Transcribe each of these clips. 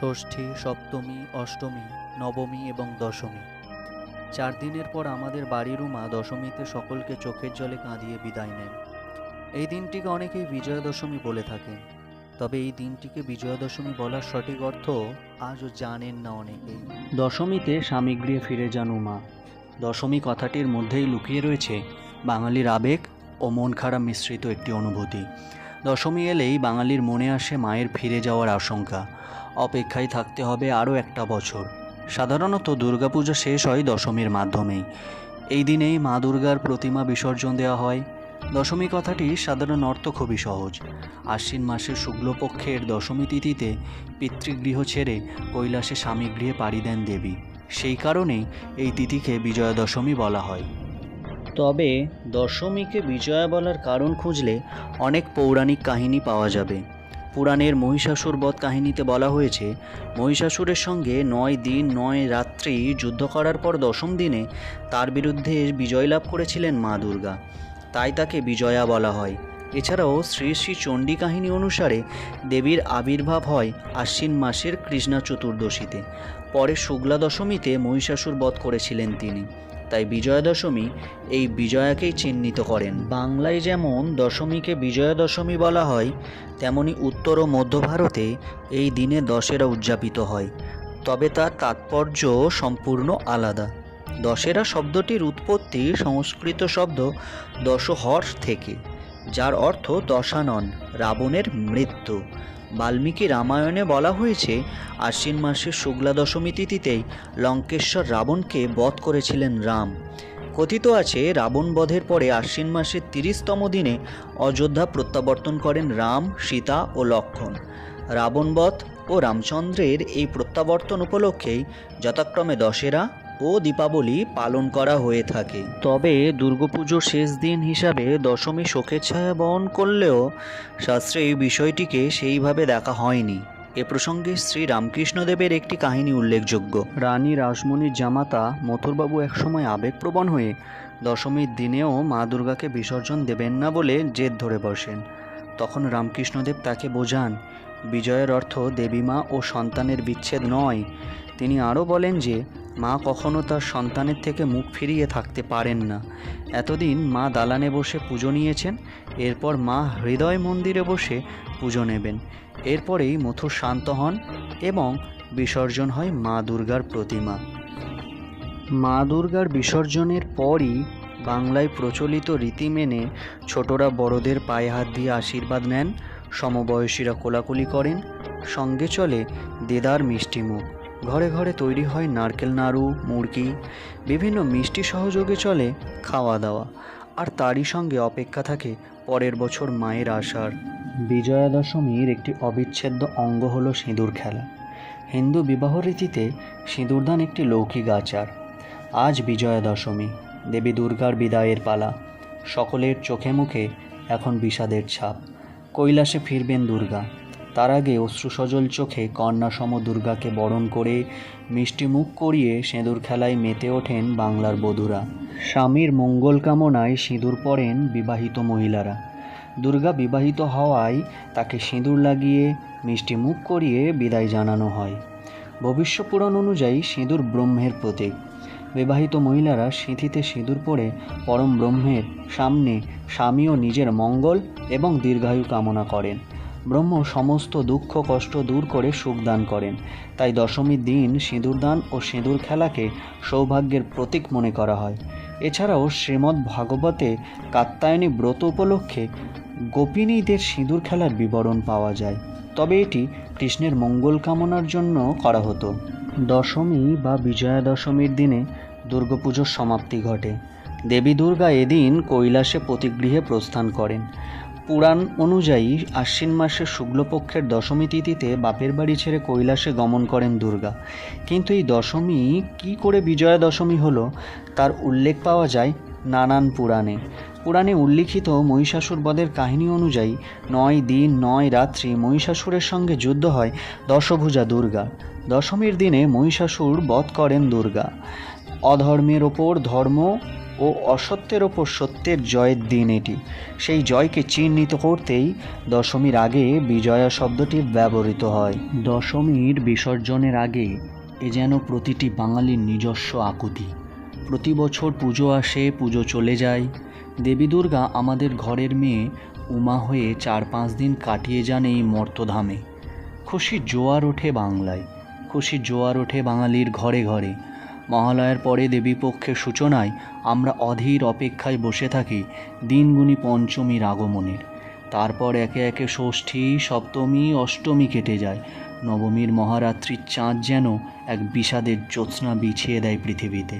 ষষ্ঠী, সপ্তমী, অষ্টমী, নবমী এবং দশমী। চার দিনের পর আমাদের বাড়ির মা দশমীতে সকলকে চোখের জলে কাঁদিয়ে বিদায় নেন। এই দিনটিকে অনেকেই বিজয়া দশমী বলে থাকেন। তবে এই দিনটিকে বিজয়া দশমী বলার সঠিক অর্থ আজও জানেন না অনেকেই। দশমীতে স্বামীগৃহে ফিরে যান উমা। দশমী কথাটির মধ্যেই লুকিয়ে রয়েছে বাঙালির আবেগ ও মন খারাপ মিশ্রিত একটি অনুভূতি। দশমী এলেই বাঙালির মনে আসে মায়ের ফিরে যাওয়ার আশঙ্কা। অপেক্ষায় থাকতে হবে আরও একটা বছর। সাধারণত দুর্গাপূজা শেষ হয় দশমীর মাধ্যমেই। এই দিনেই মা দুর্গার প্রতিমা বিসর্জন দেওয়া হয়। দশমী কথাটি সাধারণ অর্থ খুবই সহজ। আশ্বিন মাসের শুক্লপক্ষের দশমী তিথিতে পিতৃগৃহ ছেড়ে কৈলাসে স্বামী গৃহে পাড়ি দেন দেবী। সেই কারণেই এই তিথিকে বিজয়া দশমী বলা হয়। তবে দশমীকে বিজয়া বলার কারণ খুঁজলে অনেক পৌরাণিক কাহিনী পাওয়া যাবে। পুরাণের মহিষাসুর বধ কাহিনীতে বলা হয়েছে, মহিষাসুরের সঙ্গে নয় দিন, নয় রাত্রি যুদ্ধ করার পর দশম দিনে তার বিরুদ্ধে বিজয় লাভ করেছিলেন মা দুর্গা। তাই তাকে বিজয়া বলা হয়। এছাড়াও শ্রী শ্রী চণ্ডী কাহিনী অনুসারে দেবীর আবির্ভাব হয় আশ্বিন মাসের কৃষ্ণা চতুর্দশীতে। পরে শুক্লা দশমীতে মহিষাসুর বধ করেছিলেন তিনি। তাই বিজয়া দশমী এই বিজয়াকেই চিহ্নিত করেন। বাংলায় যেমন দশমীকে বিজয়া দশমী বলা হয়, তেমনি উত্তর ও মধ্য ভারতে এই দিনে দশেরা উদযাপিত হয়। তবে তার তাৎপর্য সম্পূর্ণ আলাদা। দশেরা শব্দটির উৎপত্তি সংস্কৃত শব্দ দশহর্ষ থেকে, যার অর্থ দশানন রাবণের মৃত্যু। বাল্মীকি রামায়ণে বলা হয়েছে, আশ্বিন মাসের শুক্লা দশমী তিথিতেই লঙ্কেশ্বর রাবণকে বধ করেছিলেন রাম। কথিত আছে, রাবণ বধের পরে আশ্বিন মাসের তিরিশতম দিনে অযোধ্যা প্রত্যাবর্তন করেন রাম, সীতা ও লক্ষণ। রাবণবধ ও রামচন্দ্রের এই প্রত্যাবর্তন উপলক্ষেই যথাক্রমে দশেরা ও দীপাবলি পালন করা হয়ে থাকে। তবে দুর্গাপুজোর শেষ দিন হিসাবে দশমী শোকের ছায়া বহন করলেও শাস্ত্রে এই বিষয়টিকে সেইভাবে দেখা হয়নি। এ প্রসঙ্গে শ্রী রামকৃষ্ণদেবের একটি কাহিনী উল্লেখযোগ্য। রানী রাসমণির জামাতা মথুরবাবু একসময় আবেগপ্রবণ হয়ে দশমীর দিনেও মা দুর্গাকে বিসর্জন দেবেন না বলে জেদ ধরে বসেন। তখন রামকৃষ্ণদেব তাকে বোঝান, বিজয়ের অর্থ দেবীমা ও সন্তানের বিচ্ছেদ নয় তিনি আরও বলেন যে, মা কখনো তার সন্তানের থেকে মুখ ফিরিয়ে থাকতে পারেন না। এতদিন মা দালানে বসে পুজো নিয়েছেন, এরপর মা হৃদয় মন্দিরে বসে পুজো নেবেন। এরপরেই মথুর শান্ত হন এবং বিসর্জন হয় মা দুর্গার প্রতিমা। মা দুর্গার বিসর্জনের পরই বাংলায় প্রচলিত রীতি মেনে ছোটরা বড়দের পায়ে হাত দিয়ে আশীর্বাদ নেন, সমবয়সীরা কোলাকুলি করেন, সঙ্গে চলে দেদার মিষ্টিমুখ। ঘরে ঘরে তৈরি হয় নারকেল নাড়ু, মুরগি, বিভিন্ন মিষ্টি সহযোগে চলে খাওয়া দাওয়া। আর তারই সঙ্গে অপেক্ষা থাকে পরের বছর মায়ের আসার বিজয়া দশমীর একটি অবিচ্ছেদ্য অঙ্গ হলো সিঁদুর খেলা। হিন্দু বিবাহ রীতিতে সিঁদুরদান একটি লৌকিক আচার। আজ বিজয়া দশমী দেবী দুর্গার বিদায়ের পালা। সকলের চোখে মুখে এখন বিষাদের ছাপ। কৈলাসে ফিরবেন দুর্গা। তার আগে অশ্রুসজল চোখে কন্যাসম দুর্গাকে বরণ করে মিষ্টি মুখ করিয়ে সিঁদুর খেলায় মেতে ওঠেন বাংলার বধূরা। স্বামীর মঙ্গল কামনায় সিঁদুর পরেন বিবাহিত মহিলারা। দুর্গা বিবাহিত হওয়ায় তাকে সিঁদুর লাগিয়ে মিষ্টি মুখ করিয়ে বিদায় জানানো হয়। ভবিষ্য পুরাণ অনুযায়ী সিঁদুর ব্রহ্মের প্রতীক। বিবাহিত মহিলারা সিঁথিতে সিঁদুর পরে পরম ব্রহ্মের সামনে স্বামী ও নিজের মঙ্গল এবং দীর্ঘায়ু কামনা করেন। ব্রহ্ম সমস্ত দুঃখ, কষ্ট দূর করে সুখ দান করেন। তাই দশমীর দিন সিঁদুরদান ও সিঁদুর খেলাকে সৌভাগ্যের প্রতীক মনে করা হয়। এছাড়াও শ্রীমদ্ ভাগবতে কাত্যায়নী ব্রত উপলক্ষে গোপিনীদের সিঁদুর খেলার বিবরণ পাওয়া যায়। তবে এটি কৃষ্ণের মঙ্গল কামনার জন্য করা হতো। দশমী বা বিজয়া দশমীর দিনে দুর্গাপুজোর সমাপ্তি ঘটে। দেবী দুর্গা এদিন কৈলাসে প্রতিগৃহে প্রস্থান করেন। পুরাণ অনুযায়ী আশ্বিন মাসের শুক্লপক্ষের দশমী তিথিতে বাপের বাড়ি ছেড়ে কৈলাসে গমন করেন দুর্গা। কিন্তু এই দশমী কি করে বিজয়া দশমী হলো, তার উল্লেখ পাওয়া যায় নানান পুরাণে। পুরাণে উল্লিখিত মহিষাসুর বধের কাহিনী অনুযায়ী নয় দিন, নয় রাত্রি মহিষাসুরের সঙ্গে যুদ্ধ হয় দশভুজা দুর্গা। দশমীর দিনে মহিষাসুর বধ করেন দুর্গা। অধর্মের ওপর ধর্ম ও অসত্যের ওপর সত্যের জয়ের দিন এটি। সেই জয়কে চিহ্নিত করতেই দশমীর আগে বিজয়া শব্দটি ব্যবহৃত হয়। দশমীর বিসর্জনের আগে এ যেন প্রতিটি বাঙালির নিজস্ব আকুতি। প্রতি বছর পুজো আসে, পুজো চলে যায়। দেবী দুর্গা আমাদের ঘরের মেয়ে উমা হয়ে চার পাঁচ দিন কাটিয়ে যান এই মর্তধামে। খুশির জোয়ার ওঠে বাংলায়। খুশির জোয়ার ওঠে বাঙালির ঘরে ঘরে। মহালয়ার পরে দেবীপক্ষের সূচনায় আমরা অধীর অপেক্ষায় বসে থাকি দিনগুনি পঞ্চমীর আগমনের তারপর একে একে ষষ্ঠী, সপ্তমী, অষ্টমী কেটে যায়। নবমীর মহারাত্রির চাঁদ যেন এক বিষাদের জ্যোৎস্না বিছিয়ে দেয় পৃথিবীতে।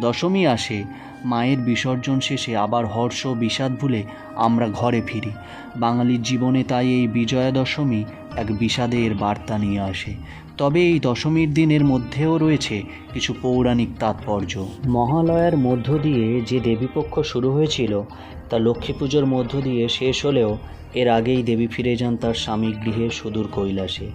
দশমী আসে, মায়ের বিসর্জন শেষে আবার হর্ষ বিষাদ ভুলে আমরা ঘরে ফিরি। বাঙালির জীবনে তাই এই বিজয়া দশমী এক বিষাদের বার্তা নিয়ে আসে। তবে এই দশমীর দিনের মধ্যেও রয়েছে কিছু পৌরাণিক তাৎপর্য। মহালয়ার মধ্য দিয়ে যে দেবীপক্ষ শুরু হয়েছিল, তা লক্ষ্মী পুজোর মধ্য দিয়ে শেষ হলেও এর আগেই দেবী ফিরে যান তার স্বামী গৃহে সুদূর কৈলাসে।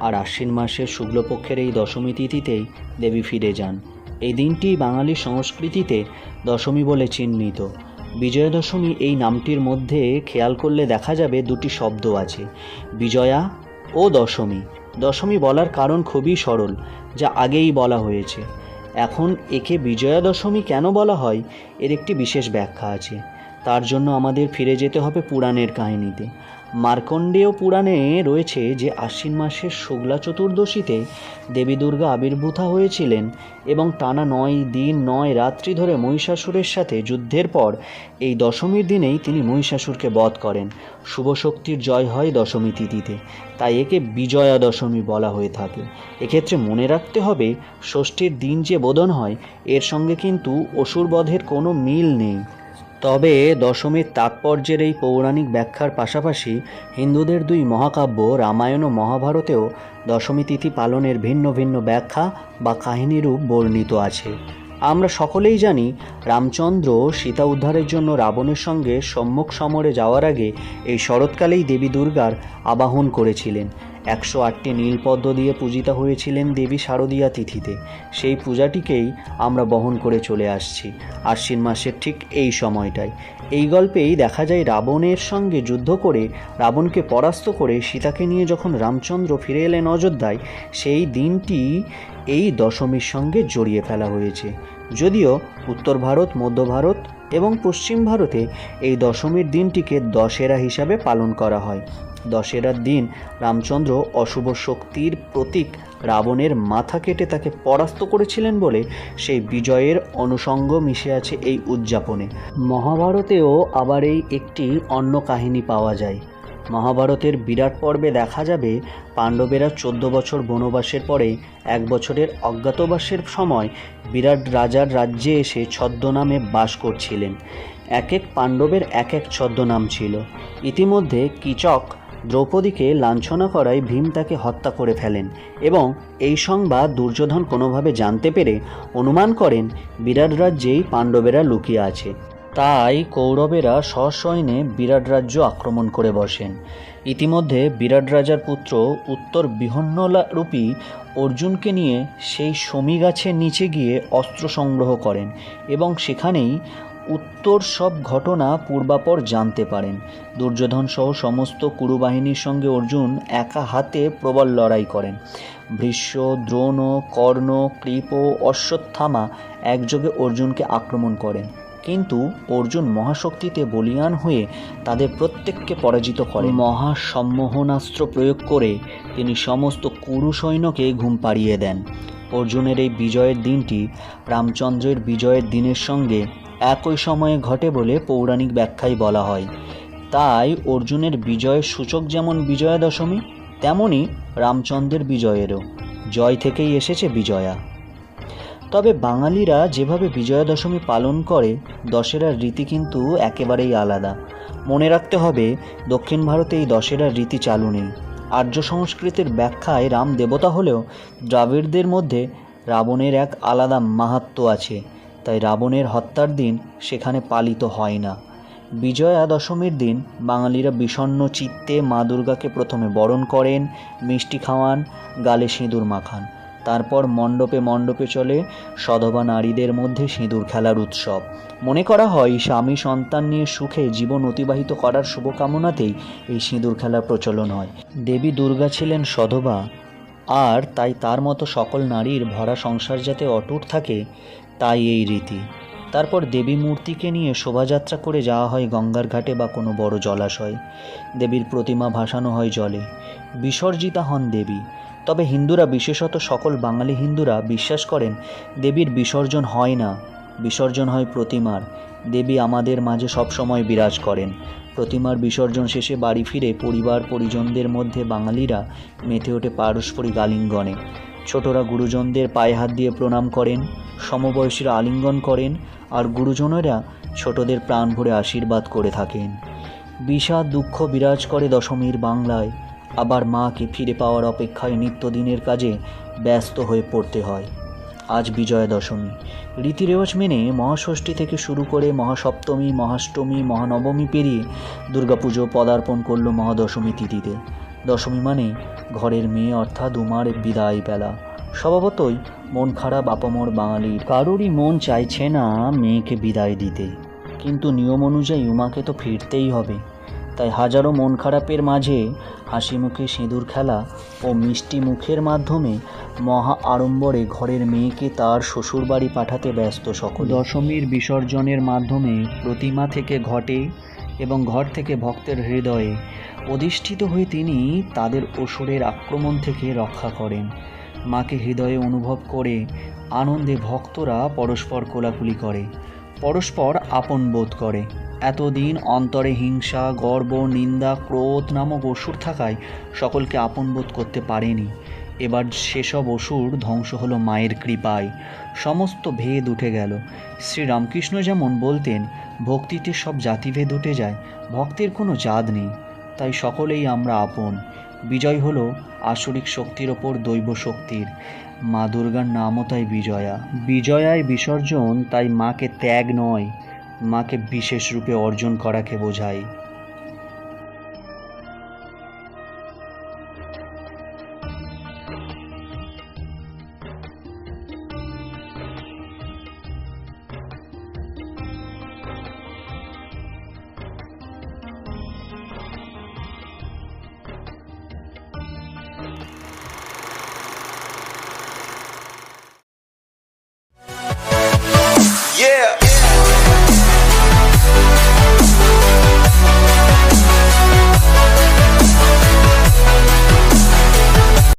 আর আশ্বিন মাসের শুক্লপক্ষের এই দশমী তিথিতেই দেবী ফিরে যান। এই দিনটি বাঙালি সংস্কৃতিতে দশমী বলে চিহ্নিত। বিজয়া দশমী এই নামটির মধ্যে খেয়াল করলে দেখা যাবে দুটি শব্দ আছে, বিজয়া ও দশমী। দশমী বলার কারণ খুবই সরল, যা আগেই বলা হয়েছে। এখন একে বিজয়া দশমী কেন বলা হয়, এর একটি বিশেষ ব্যাখ্যা আছে। তার জন্য আমাদের ফিরে যেতে হবে পুরাণের কাহিনীতে। মার্কণ্ডেয় পুরাণে রয়েছে যে আশ্বিন মাসের শুক্লা চতুর্দশীতে দেবী দুর্গা আবির্ভূতা হয়েছিলেন এবং টানা নয় দিন, নয় রাত্রি ধরে মহিষাসুরের সাথে যুদ্ধের পর এই দশমীর দিনেই তিনি মহিষাসুরকে বধ করেন। শুভ শক্তির জয় হয় দশমী তিথিতে, তাই একে বিজয়া দশমী বলা হয়ে থাকে। এক্ষেত্রে মনে রাখতে হবে, ষষ্ঠীর দিন যে বোধন হয়, এর সঙ্গে কিন্তু অসুরবধের কোনো মিল নেই। তবে দশমীর তাৎপর্যের এই পৌরাণিক ব্যাখ্যার পাশাপাশি হিন্দুদের দুই মহাকাব্য, রামায়ণ ও মহাভারতেও দশমী তিথি পালনের ভিন্ন ভিন্ন ব্যাখ্যা বা কাহিনীরূপ বর্ণিত আছে। আমরা সকলেই জানি রামচন্দ্র সীতা উদ্ধারের জন্য রাবণের সঙ্গে সম্মুখ সমরে যাওয়ার আগে এই শরৎকালেই দেবী দুর্গার আবাহন করেছিলেন। একশো আটটি নীলপদ্ম দিয়ে পূজিতা হয়েছিলেন দেবী শারদীয়া তিথিতে। সেই পূজাটিকেই আমরা বহন করে চলে আসছি। আশ্বিন মাসের ঠিক এই সময়টায়। এই গল্পেই দেখা যায় রাবণের সঙ্গে যুদ্ধ করে রাবণকে পরাস্ত করে সীতাকে নিয়ে যখন রামচন্দ্র ফিরে এলেন অযোধ্যায়, সেই দিনটি এই দশমীর সঙ্গে জড়িয়ে ফেলা হয়েছে। যদিও উত্তর ভারত, মধ্য ভারত এবং পশ্চিম ভারতে এই দশমীর দিনটিকে দশেরা হিসাবে পালন করা হয়। দশেরার দিন রামচন্দ্র অশুভ শক্তির প্রতীক রাবণের মাথা কেটে তাকে পরাস্ত করেছিলেন বলে সেই বিজয়ের অনুষঙ্গ মিশে আছে এই উদযাপনে। মহাভারতেও আবার এই একটি অন্য কাহিনী পাওয়া যায়। মহাভারতের বিরাট পর্বে দেখা যাবে পাণ্ডবেরা চোদ্দ বছর বনবাসের পরে এক বছরের অজ্ঞাতবাসের সময় বিরাট রাজার রাজ্যে এসে ছদ্মনামে বাস করছিলেন। এক এক পাণ্ডবের এক এক ছদ্মনাম ছিল। ইতিমধ্যে কিচক দ্রৌপদীকে লাঞ্ছনা করায় ভীম তাকে হত্যা করে ফেলেন এবং এই সংবাদ দুর্যোধন কোনোভাবে জানতে পেরে অনুমান করেন, বিরাট রাজ্যেই পাণ্ডবেরা লুকিয়ে আছে। তাই কৌরবেরা সসৈন্যে বিরাট রাজ্য আক্রমণ করে বসেন। ইতিমধ্যে বিরাট রাজার পুত্র উত্তর বিহন্নলারূপী অর্জুনকে নিয়ে সেই সমী গাছের নিচে গিয়ে অস্ত্র সংগ্রহ করেন এবং সেখানেই উত্তর সব ঘটনা পূর্বাপর জানতে পারেন। দুর্যোধন সহ সমস্ত কুরুবাহিনীর সঙ্গে অর্জুন একা হাতে প্রবল লড়াই করেন। ভৃষ্য দ্রোণ, কর্ণ, কৃপ অশ্বত্থামা একযোগে অর্জুনকে আক্রমণ করেন। কিন্তু অর্জুন মহাশক্তিতে বলিয়ান হয়ে তাদের প্রত্যেককে পরাজিত করে মহাসম্মোহনাস্ত্র প্রয়োগ করে তিনি সমস্ত কুরু সৈন্যকে ঘুম পাড়িয়ে দেন। অর্জুনের এই বিজয়ের দিনটি রামচন্দ্রের বিজয়ের দিনের সঙ্গে একই সময়ে ঘটে বলে পৌরাণিক ব্যাখ্যায় বলা হয়। তাই অর্জুনের বিজয়ের সূচক যেমন বিজয়া দশমী তেমনই রামচন্দ্রের বিজয়েরও। জয় থেকেই এসেছে বিজয়া। তবে বাঙালিরা যেভাবে বিজয়া দশমী পালন করে, দশেরার রীতি কিন্তু একেবারেই আলাদা। মনে রাখতে হবে, দক্ষিণ ভারতে এই দশেরার রীতি চালু নেই। আর্য সংস্কৃতির ব্যাখ্যায় রাম দেবতা হলেও দ্রাবিড়দের মধ্যে রাবণের এক আলাদা মাহাত্ম আছে। তাই রাবণের হত্যার দিন সেখানে পালিত হয় না। বিজয়া দশমীর দিন বাঙালিরা বিষণ্ণ চিত্তে মা দুর্গাকে প্রথমে বরণ করেন, মিষ্টি খাওয়ান, গালে সিঁদুর মাখান। তারপর মণ্ডপে মণ্ডপে চলে সধবা নারীদের মধ্যে সিঁদুর খেলার উৎসব। মনে করা হয়, স্বামী সন্তান নিয়ে সুখে জীবন অতিবাহিত করার শুভকামনাতেই এই সিঁদুর খেলার প্রচলন হয়। দেবী দুর্গা ছিলেন সধবা, আর তাই তার মতো সকল নারীর ভরা সংসার যাতে অটুট থাকে তাই এই রীতি। তারপর দেবী মূর্তিকে নিয়ে শোভাযাত্রা করে যাওয়া হয় গঙ্গার ঘাটে বা কোনো বড় জলাশয়। দেবীর প্রতিমা ভাসানো হয় জলে। বিসর্জিতা হন দেবী। তবে হিন্দুরা, বিশেষত সকল বাঙালি হিন্দুরা, বিশ্বাস করেন, দেবীর বিসর্জন হয় না। বিসর্জন হয় প্রতিমার। দেবী আমাদের মাঝে সবসময় বিরাজ করেন। প্রতিমার বিসর্জন শেষে বাড়ি ফিরে পরিবার, পরিজনদের মধ্যে বাঙালিরা মেতে ওঠে পারস্পরিক আলিঙ্গনে। ছোটরা গুরুজনদের পায়ে হাত দিয়ে প্রণাম করেন। সমবয়সীরা আলিঙ্গন করেন আর গুরুজনেরা ছোটদের প্রাণ ভরে আশীর্বাদ করে থাকেন। বিষাদ দুঃখ বিরাজ করে দশমীর বাংলায়। আবার মাকে ফিরে পাওয়ার অপেক্ষায় নিত্যদিনের কাজে ব্যস্ত হয়ে পড়তে হয়। আজ বিজয়া দশমী রীতিরেওয়াজ মেনে মহাষষ্ঠী থেকে শুরু করে মহাসপ্তমী, মহাষ্টমী, মহানবমী পেরিয়ে দুর্গাপুজো পদার্পণ করল মহাদশমী তিথিতে। দশমী মানে ঘরের মেয়ে অর্থাৎ উমার বিদায় বেলা স্বভাবতই মন খারাপ, আপামর বাঙালির। কারোরই মন চাইছে না মেয়েকে বিদায় দিতে। কিন্তু নিয়ম অনুযায়ী উমাকে তো ফিরতেই হবে। তাই হাজারো মন খারাপের মাঝে হাসি মুখে সিঁদুর খেলা ও মিষ্টি মুখের মাধ্যমে মহা আড়ম্বরে ঘরের মেয়েকে তার শ্বশুরবাড়ি পাঠাতে ব্যস্ত সকল। দশমীর বিসর্জনের মাধ্যমে প্রতিমা থেকে ঘটে এবং ঘর থেকে ভক্তের হৃদয়ে অধিষ্ঠিত হয়ে তিনি তাদের অসুরের আক্রমণ থেকে রক্ষা করেন। মাকে হৃদয়ে অনুভব করে আনন্দে ভক্তরা পরস্পর কোলাকুলি করে, পরস্পর আপন বোধ করে। এতদিন অন্তরে হিংসা, গর্ব, নিন্দা, ক্রোধ নামক অসুর থাকায় সকলকে আপন বোধ করতে পারেনি। এবার সেসব অসুর ধ্বংস হলো মায়ের কৃপায়। সমস্ত ভেদ উঠে গেল। শ্রীরামকৃষ্ণ যেমন বলতেন, ভক্তিতে সব জাতিভেদ উঠে যায়, ভক্তের কোনো জাত নেই, তাই সকলেই আমরা আপন। বিজয় হল আসরিক শক্তির ওপর দৈব শক্তির। মা দুর্গার নামও তাই বিজয়া। বিজয়ায় বিসর্জন তাই মাকে ত্যাগ নয়, মাকে বিশেষ রূপে অর্জন করাকে বোঝায়।